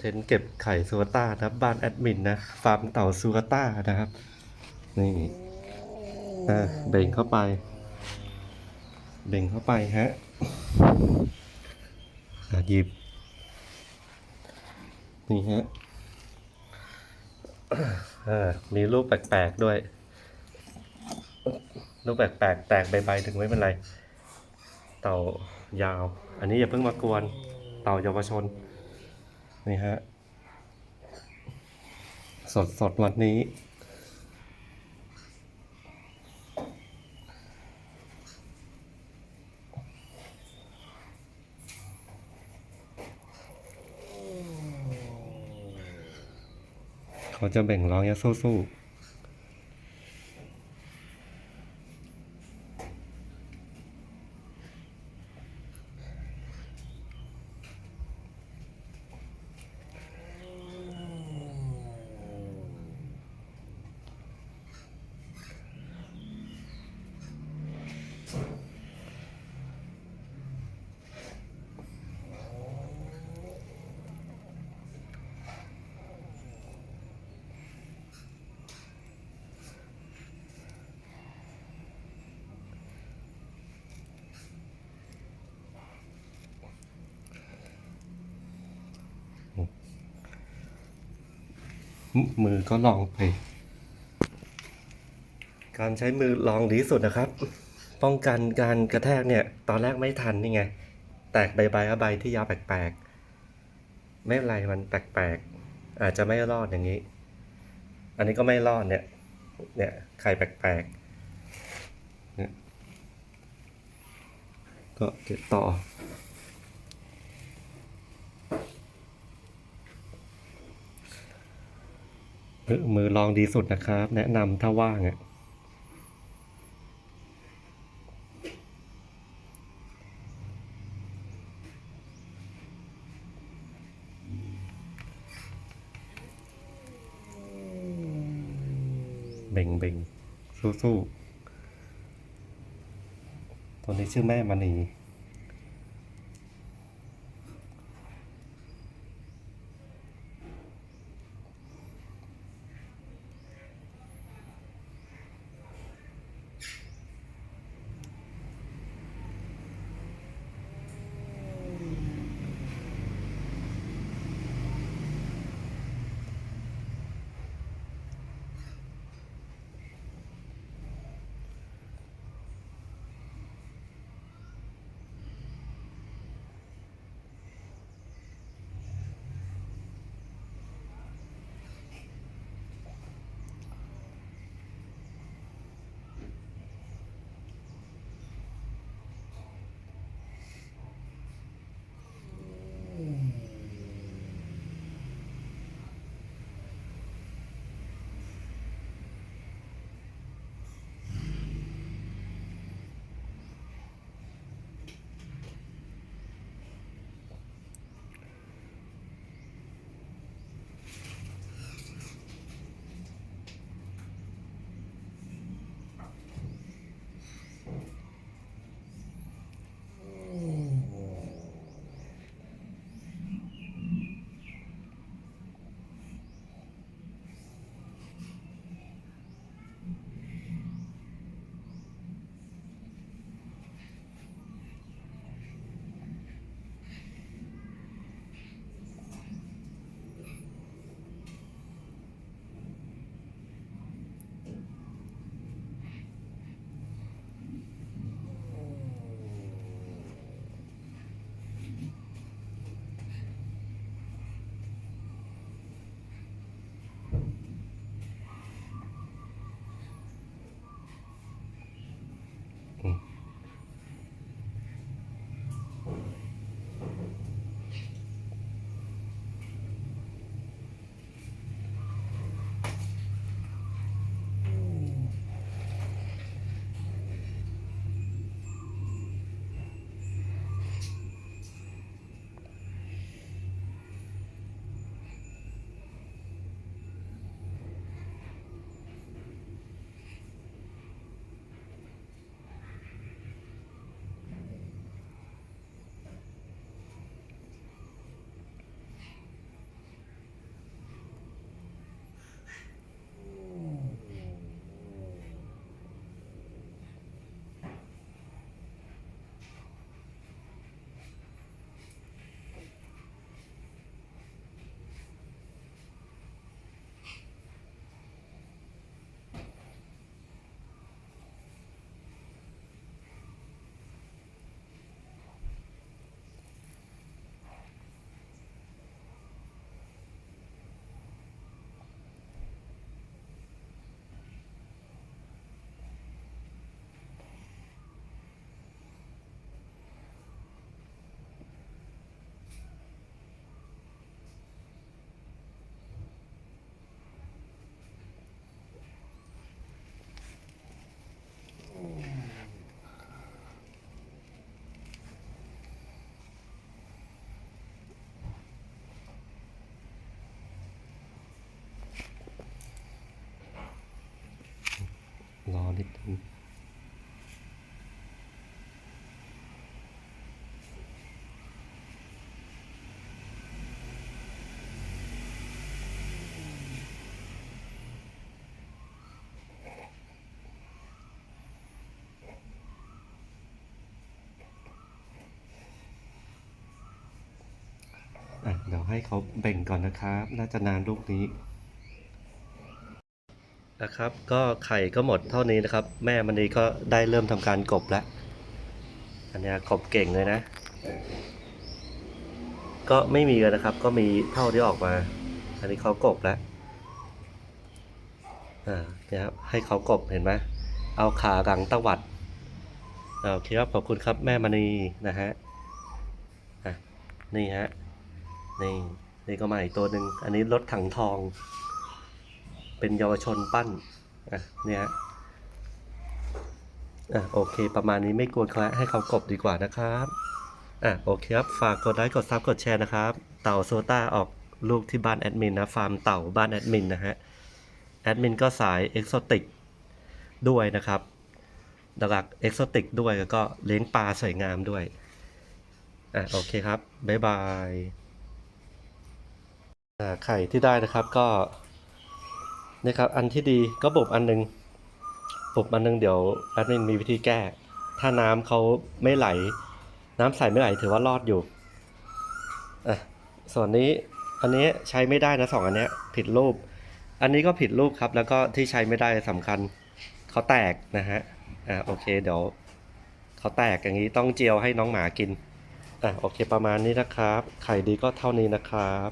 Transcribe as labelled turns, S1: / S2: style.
S1: เทนต์เก็บไข่ซูกาต้านะครับ บ้านแอดมินนะ ฟาร์มเต่าซูกาต้านะครับ นี่อะเบ่งเข้าไป เบ่งเข้าไปฮะหยิบ นี่ฮะอ่ามีรูปแปลกๆด้วย รูปแปลกๆ แตกใบๆถึงไม่เป็นไร เต่ายาว อันนี้อย่าเพิ่งมากวน เต่าเยาวชน นี่ฮะ สดสดวันนี้ เขาจะแบ่งร้องยะสู้ๆ มือก็ลองไป การใช้มือลองดีสุดนะครับ ป้องกันการกระแทกเนี่ย ตอนแรกไม่ทันนี่ไง แตกใบใบอะใบที่ยาวแปลกๆ ไม่เป็นไรมันแปลกๆ อาจจะไม่รอดอย่างนี้ อันนี้ก็ไม่รอดเนี่ย เนี่ยไข่แปลกๆ เนี่ย ก็เก็บต่อ มือลองดีสุดนะครับ แนะนำถ้าว่างอะเบ่งเบ่งสู้สู้ตัวนี้ชื่อแม่มณี นิดนึงเดี๋ยวให้เขาเบ่งก่อนนะครับ น่าจะนานลูกนี้ นะครับก็ไข่ก็หมดเท่านี้นะครับ แม่มันนี้ก็ได้เริ่มทำการกบแล้ว อันนี้กบเก่งเลยนะ ก็ไม่มีเลยนะครับ ก็มีเท่าที่ออกมา อันนี้เขากบแล้วอ่าเนี่ยครับให้เขากบเห็นไหมเอาขากังตวัดโอเคครับขอบคุณครับแม่มณีนะฮะอะนี่ฮะนี่นี่ก็มาอีกตัวหนึ่งอันนี้รถถังทอง เป็นเยาวชนปั้นอะเนี่ยฮะอะโอเค ประมาณนี้ไม่กวนแคละให้เขากบดีกว่านะครับอะโอเคครับ ฝากกดไลค์กดซับกดแชร์นะครับ เต่าโซต้าออกลูกที่บ้านแอดมินนะ ฟาร์มเต่าบ้านแอดมินนะฮะ แอดมินก็สายเอกโซติกด้วยนะครับหลักเอกโซติกด้วยแล้วก็เลี้ยงปลาสวยงามด้วย อะโอเคครับ บ๊ายบายไข่ที่ได้นะครับก็ นี่ครับอันที่ดีก็บบอันหนึงบบอันหนึงเดี๋ยวแอดมินมีวิธีแก้ ถ้าน้ำเขาไม่ไหล น้ำใสไม่ไหลถือว่ารอดอยู่อะส่วนนี้อันนี้ใช้ไม่ได้นะสองอันนี้ผิดรูป อันนี้ก็ผิดรูปครับ แล้วก็ที่ใช้ไม่ได้สำคัญเขาแตกนะฮะอะโอเคเดี๋ยวเขาแตกอย่างนี้ต้องเจียวให้น้องหมากินอะโอเคประมาณนี้นะครับ ไข่ดีก็เท่านี้นะครับ